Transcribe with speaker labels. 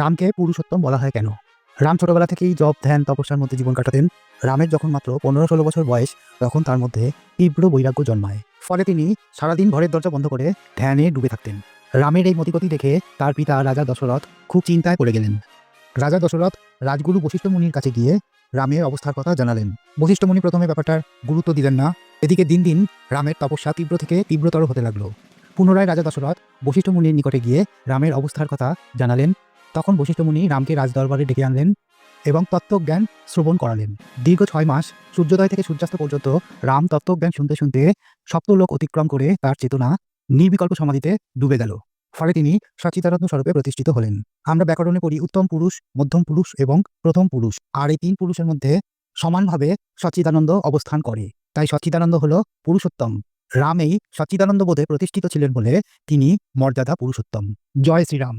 Speaker 1: রামকে পুরুষোত্তম বলা হয় কেন? রাম ছোটবেলা থেকেই জব ধ্যান, তপস্যার মধ্যে জীবন কাটাতেন। রামের যখন মাত্র পনেরো ষোলো বছর বয়স, তখন তার মধ্যে তীব্র বৈরাগ্য জন্মায়। ফলে তিনি সারাদিন ঘরের দরজা বন্ধ করে ধ্যানে ডুবে থাকতেন। রামের এই মতিগতি দেখে তার পিতা রাজা দশরথ খুব চিন্তায় পড়ে গেলেন। রাজা দশরথ রাজগুরু বশিষ্ঠ মুনির কাছে গিয়ে রামের অবস্থার কথা জানালেন। বশিষ্ঠ মুনি প্রথমে ব্যাপারটার গুরুত্ব দিলেন না। এদিকে দিন দিন রামের তপস্যা তীব্র থেকে তীব্রতর হতে লাগল। পুনরায় রাজা দশরথ বশিষ্ঠ মুনির নিকটে গিয়ে রামের অবস্থার কথা জানালেন। তখন বশিষ্ঠ মুনি রামকে রাজদরবারে ডেকে আনলেন এবং তত্ত্বজ্ঞান শ্রবণ করালেন। দীর্ঘ ছয় মাস সূর্যোদয় থেকে সূর্যাস্ত পর্যন্ত রাম তত্ত্বজ্ঞান শুনতে শুনতে সপ্তলোক অতিক্রম করে তার চেতনা নির্বিকল্প সমাধিতে ডুবে গেল। ফলে তিনি সচিতারত্ন স্বরূপে প্রতিষ্ঠিত হলেন। আমরা ব্যাকরণে পড়ি উত্তম পুরুষ, মধ্যম পুরুষ এবং প্রথম পুরুষ। আর এই তিন পুরুষের মধ্যে সমানভাবে সচ্চিদানন্দ অবস্থান করে। তাই সচ্চিদানন্দ হল পুরুষোত্তম। রাম এই সচ্চিদানন্দ বোধে প্রতিষ্ঠিত ছিলেন বলে তিনি মর্যাদা পুরুষোত্তম। জয় শ্রীরাম।